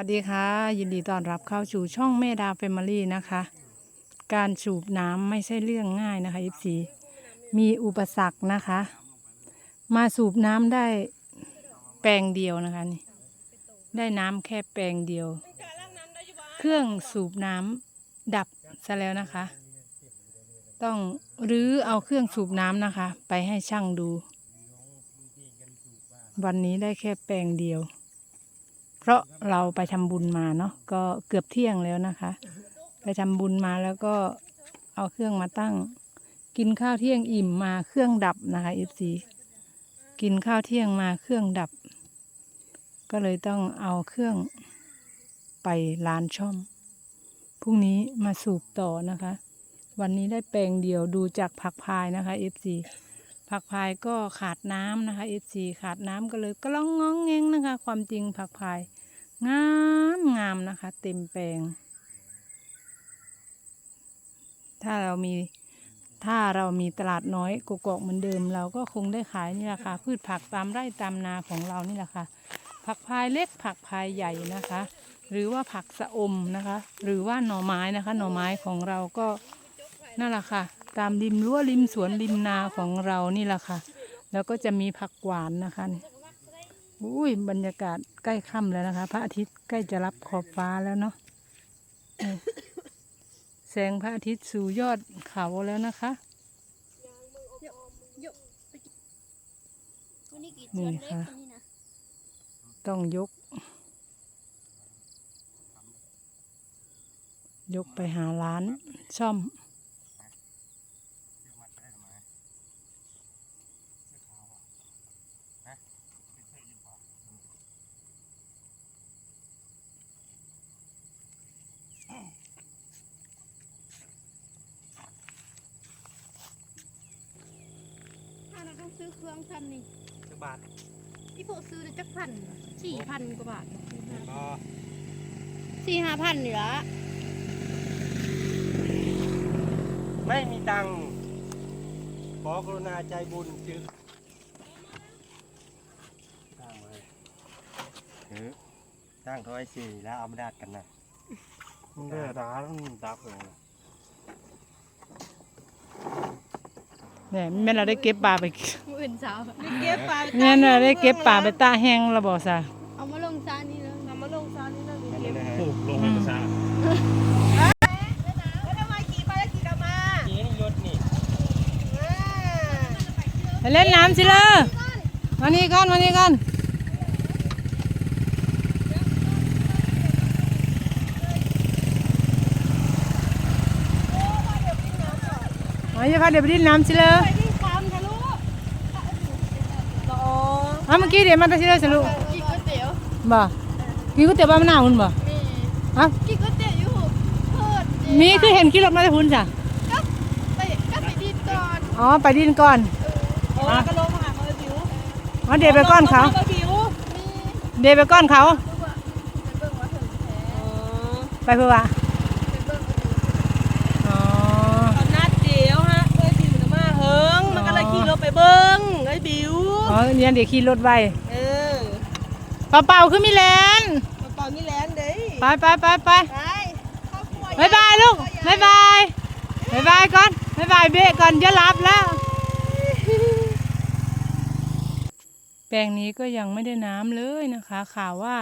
วัสดีค่ะ ยินดีต้อนรับเข้าสู่ช่องแม่ดาเฟมิลี่นะคะ การสูบน้ำไม่ใช่เรื่องง่ายนะคะยิปซีมีอุปสรรคนะคะ มาสูบน้ำได้แปลงเดียวนะคะนี่ได้น้ำแค่แปลงเดียว เครื่องสูบน้ำดับซะแล้วนะคะ ต้องรื้อเอาเครื่องสูบน้ำนะคะ ไปให้ช่างดู วันนี้ได้แค่แปลงเดียว ราะเราไปทำบุญมาเนาะก็เกือบเที่ยงแล้วนะคะ ไปทำบุญมาแล้วก็เอาเครื่องมาตั้ง กินข้าวเที่ยงอิ่มมาเครื่องดับนะคะเอฟซีกินข้าวเที่ยงมาเครื่องดับ ก็เลยต้องเอาเครื่องไปร้านช่อมพรุ่งนี้มาสูบต่อนะคะ วันนี้ได้แปลงเดียวดูจากผักพายนะคะเอฟซี ผักพายก็ขาดน้ำนะคะเอฟซีขาดน้ำก็เลยก็ร้องง้องแงงนะคะ ความจริงผักพายงามงามนะคะ เต็มแปลง ถ้าเรามีถ้าเรามีตลาดน้อยกกอกเหมือนเดิม เราก็คงได้ขายนี่แหละค่ะ พืชผักตามไร่ตามนาของเรานี่แหละค่ะ ผักพายเล็กผักพายใหญ่นะคะ หรือว่าผักสะอมนะคะ หรือว่าหน่อไม้นะคะ หน่อไม้ของเราก็นั่นแหละค่ะ ตามริมรั้วริมสวนริมนาของเรานี่แหละค่ะ แล้วก็จะมีผักหวานนะคะอุ้ยบรรยากาศใกล้ค่ำแล้วนะคะ พระอาทิตย์ใกล้จะรับขอบฟ้าแล้วเนาะแสงพระอาทิตย์สู่ยอดเขาแล้วนะคะนี่คนนี้นะต้องยก ยกไปหาร้านซ่อม ถ้าเราต้องซื้อเครื่องทำนี่จักบาทพี่พวกซื้อได้จักพันสี่พันกว่าบาทก็สี่ห้าพันนี่ละไม่มีตังค์ขอกรุณาใจบุญจึกสร้างไว้ถือสร้างเขาไอ้สี่แล้วเอามาดาดกันนะมันได้ร้านดับเลย เนี่ยแม่นเราได้เก็บปลาไปมืออื่นสาวเก็บปลาแม่นเราได้เก็บปลาไปตาแห้งเราบอกซะเอามาลงซานี่เลยเอามาลงซานี่เลยมันเลยนะฮะปลูกลงในกระชาขี่นี่ยศนี่ไปเล่นน้ำสิเลยมานี่ก่อนมานี่ก่อน มาอย่าพาเดี๋ยวไปดิ้นน้ำสิเลยไปที่ฟาร์มทะลุอะเมื่อกี้เดี๋ยวมันจะสิเลยสิลูกกินก๋วยเตี๋ยวบ่กินก๋วยเตี๋ยวบ้านมะนาวคุณบ่มีฮะกินก๋วยเตี๋ยวอยู่เพิดมีคือเห็นขี่รถมาได้พุ่นจ้ะก็ไปก็ไปดีก่อนอ๋อไปดิ้นก่อนโอ้ก็ลงมาหาเมอร์บิวอ๋อเดี๋ยวไปก้อนเขาเมอร์บิวมีเดี๋ยวไปก้อนเขาคือว่าไปเบิ่งว่าถึงแท้ไปเพื่อว่า ไปเบิ่งว่าถึง อ๋อ ตอนนัดเดียวฮะเอ้ยบิวนะมาเฮิงมันก็เลยขี่รถไปเบิ้งไอ้ย บิวอ๋อเนี่ยเดี๋ยวขี่รถไวเออเป่าๆคือมีแลนมาเป่านี่แลนเด้ยไปไปไปไปไปครอบครัวบายบายลูกบายบายบายบายก่อนบายบายเบะก่อนจะหลับแล้ว แปลงนี้ก็ยังไม่ได้น้ำเลยนะคะ ข่าวว่า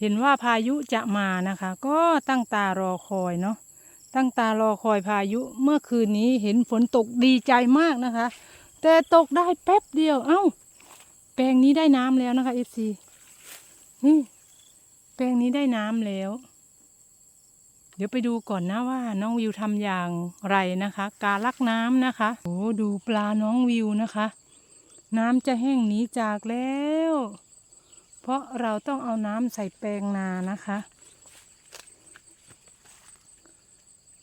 เห็นว่าพายุจะมานะคะ ก็ตั้งตารอคอยเนาะตั้งตารอคอยพายุเมื่อคืนนี้เห็นฝนตกดีใจมากนะคะ แต่ตกได้แป๊บเดียว เอ้า แปลงนี้ได้น้ำแล้วนะคะเอฟซีนี่ แปลงนี้ได้น้ำแล้ว เดี๋ยวไปดูก่อนนะว่า น้องวิวทำอย่างไรนะคะ การลักน้ำนะคะ โอ้ดูปลาน้องวิวนะคะ น้ำจะแห้งหนีจากแล้ว เพราะเราต้องเอาน้ำใส่แปลงนานะคะ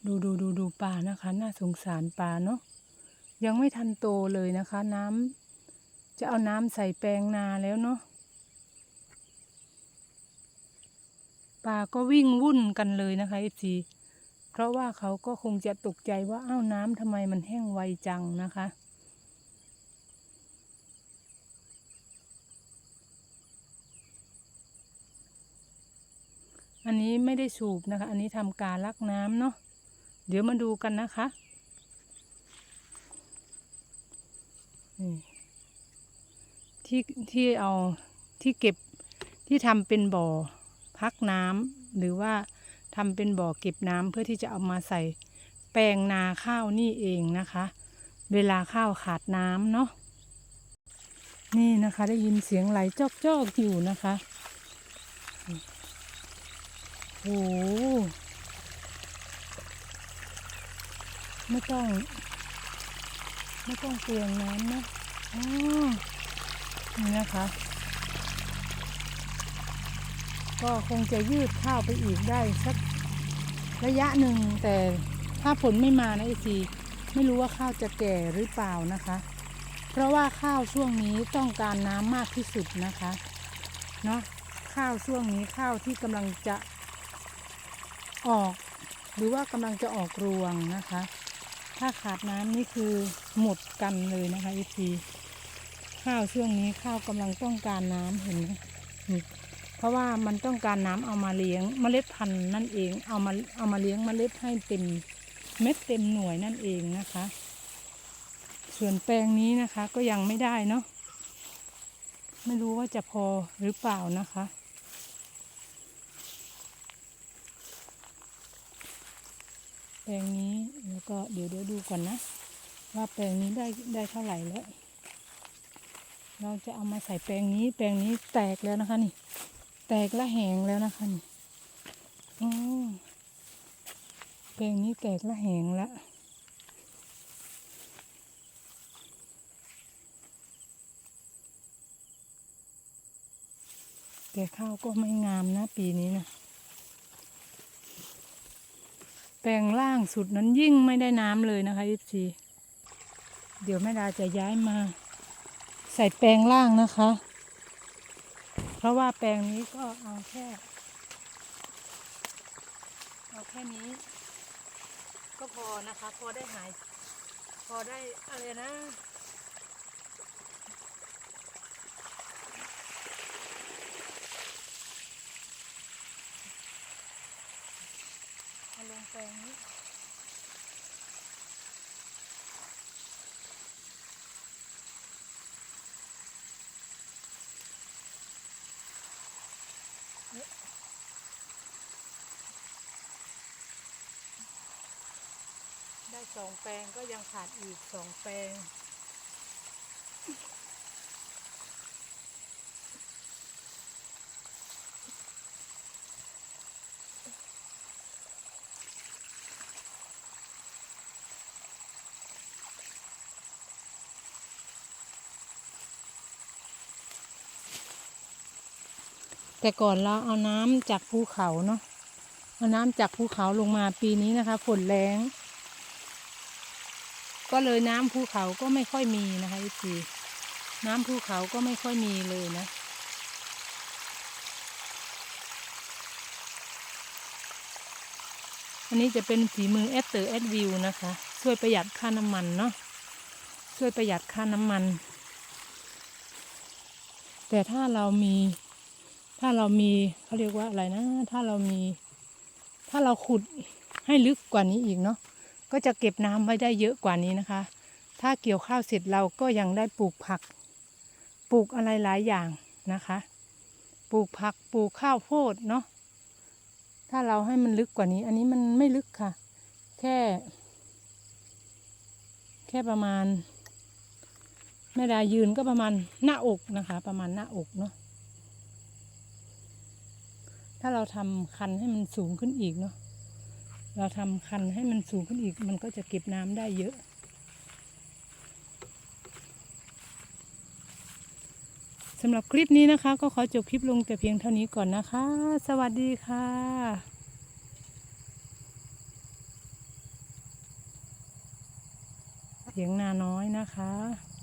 ดูดูดูดูปลานะคะ น่าสงสารปลาเนาะ ยังไม่ทันโตเลยนะคะ น้ำจะเอาน้ำใส่แปลงนาแล้วเนาะปลาก็วิ่งวุ่นกันเลยนะคะเอฟซีเพราะว่าเขาก็คงจะตกใจว่าอ้าวน้ำทำไมมันแห้งไวจังนะคะ อันนี้ไม่ได้สูบนะคะ อันนี้ทำการลักน้ำเนาะเดี๋ยวมาดูกันนะคะ ที่ที่เอาที่เก็บที่ทำเป็นบ่อพักน้ำหรือว่าทำเป็นบ่อเก็บน้ำเพื่อที่จะเอามาใส่แปลงนาข้าวนี่เองนะคะ เวลาข้าวขาดน้ำเนาะนี่นะคะได้ยินเสียงไหลจอกจอกอยู่นะคะโอ้โหไม่ต้อง ไม่ต้องเปลี่ยนน้ำนะอ๋อนี่นะคะ ก็คงจะยืดข้าวไปอีกได้สักระยะหนึ่งแต่ถ้าฝนไม่มานะไอซีไม่รู้ว่าข้าวจะแก่หรือเปล่านะคะ เพราะว่าข้าวช่วงนี้ต้องการน้ำมากที่สุดนะคะเนาะข้าวช่วงนี้ข้าวที่กำลังจะออก หรือว่ากำลังจะออกรวงนะคะ ถ้าขาดน้ำนี่คือหมดกันเลยนะคะไอซีข้าวช่วงนี้ข้าวกำลังต้องการน้ำเห็นไหมเพราะว่ามันต้องการน้ำเอามาเลี้ยงเมล็ดพันธุ์นั่นเองเอามาเอามาเลี้ยงเมล็ดให้เต็มเม็ดเต็มหน่วยนั่นเองนะคะ ส่วนแปลงนี้นะคะก็ยังไม่ได้เนาะไม่รู้ว่าจะพอหรือเปล่านะคะ แปลงนี้แล้วก็เดี๋ยวเดี๋ยวดูก่อนนะ ว่าแปลงนี้ได้ได้เท่าไหร่แล้ว เราจะเอามาใส่แปลงนี้ แปลงนี้แตกแล้วนะคะนี่ แตกและแหงแล้วนะคะนี่อ๋อแปลงนี้แตกและแหงล้วแต่ข้าวก็ไม่งามนะปีนี้นะ แปลงล่างสุดนั้นยิ่งไม่ได้น้ำเลยนะคะยิปซีเดี๋ยวแม่ดาจะย้ายมา ใส่แปลงล่างนะคะ เพราะว่าแปลงนี้ก็เอาแค่เอาแค่นี้ ก็พอนะคะ พอได้หาย พอได้อะไรนะ มาลงแปลงนี้ได้สองแปลงก็ยังขาดอีกสองแปลง แต่ก่อนเราเอาน้ำจากภูเขาเนาะเอาน้ำจากภูเขาลงมาปีนี้นะคะฝนแรงก็เลยน้ำภูเขาก็ไม่ค่อยมีนะคะอีทีน้ำภูเขาก็ไม่ค่อยมีเลยนะ อันนี้จะเป็นฝีมือแอดเตอร์แอดวิวนะคะ ช่วยประหยัดค่าน้ำมันเนาะ ช่วยประหยัดค่าน้ำมัน แต่ถ้าเรามี ถ้าเรามีเขาเรียกว่าอะไรนะ ถ้าเรามี ถ้าเราขุดให้ลึกกว่านี้อีกเนาะก็จะเก็บน้ำไว้ได้เยอะกว่านี้นะคะ ถ้าเกี่ยวข้าวเสร็จเราก็ยังได้ปลูกผัก ปลูกอะไรหลายอย่างนะคะ ปลูกผักปลูกข้าวโพดเนาะถ้าเราให้มันลึกกว่านี้ อันนี้มันไม่ลึกค่ะ แค่ แค่ประมาณแม่ดายืนก็ประมาณหน้าอกนะคะ ประมาณหน้าอกเนาะ ถ้าเราทำคันให้มันสูงขึ้นอีกเนาะเราทำคันให้มันสูงขึ้นอีก มันก็จะเก็บน้ำได้เยอะ สำหรับคลิปนี้นะคะ ก็ขอจบคลิปลงแต่เพียงเท่านี้ก่อนนะคะ สวัสดีค่ะเสียงนาน้อยนะคะ